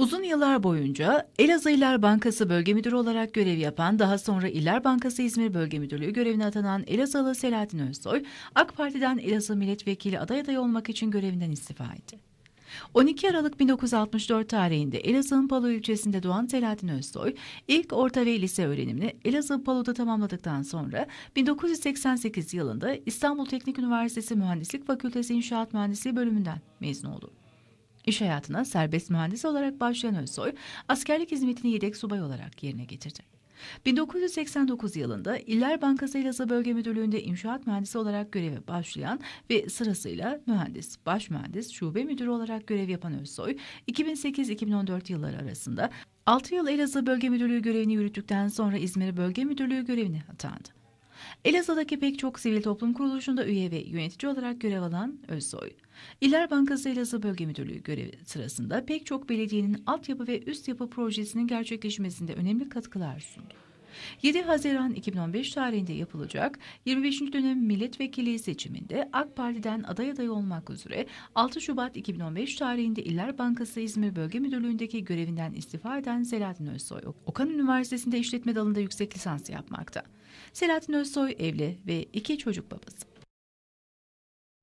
Uzun yıllar boyunca Elazığ İller Bankası Bölge Müdürü olarak görev yapan, daha sonra İller Bankası İzmir Bölge Müdürlüğü görevine atanan Elazığlı Selahattin Özsoy, AK Parti'den Elazığ Milletvekili aday adayı olmak için görevinden istifa etti. 12 Aralık 1964 tarihinde Elazığ'ın Palo ilçesinde doğan Selahattin Özsoy, ilk orta ve lise öğrenimini Elazığ Palo'da tamamladıktan sonra 1988 yılında İstanbul Teknik Üniversitesi Mühendislik Fakültesi İnşaat Mühendisliği bölümünden mezun oldu. İş hayatına serbest mühendis olarak başlayan Özsoy, askerlik hizmetini yedek subay olarak yerine getirdi. 1989 yılında İller Bankası Elazığ Bölge Müdürlüğü'nde inşaat mühendisi olarak göreve başlayan ve sırasıyla mühendis, baş mühendis, şube müdürü olarak görev yapan Özsoy, 2008-2014 yılları arasında 6 yıl Elazığ Bölge Müdürlüğü görevini yürüttükten sonra İzmir Bölge Müdürlüğü görevine atandı. Elazığ'daki pek çok sivil toplum kuruluşunda üye ve yönetici olarak görev alan Özsoy, İller Bankası Elazığ Bölge Müdürlüğü görevi sırasında pek çok belediyenin altyapı ve üst yapı projesinin gerçekleşmesinde önemli katkılar sundu. 7 Haziran 2015 tarihinde yapılacak 25. dönem milletvekili seçiminde AK Parti'den aday adayı olmak üzere 6 Şubat 2015 tarihinde İller Bankası İzmir Bölge Müdürlüğü'ndeki görevinden istifa eden Selahattin Özsoy, Okan Üniversitesi'nde işletme dalında yüksek lisans yapmakta. Selahattin Özsoy evli ve iki çocuk babası.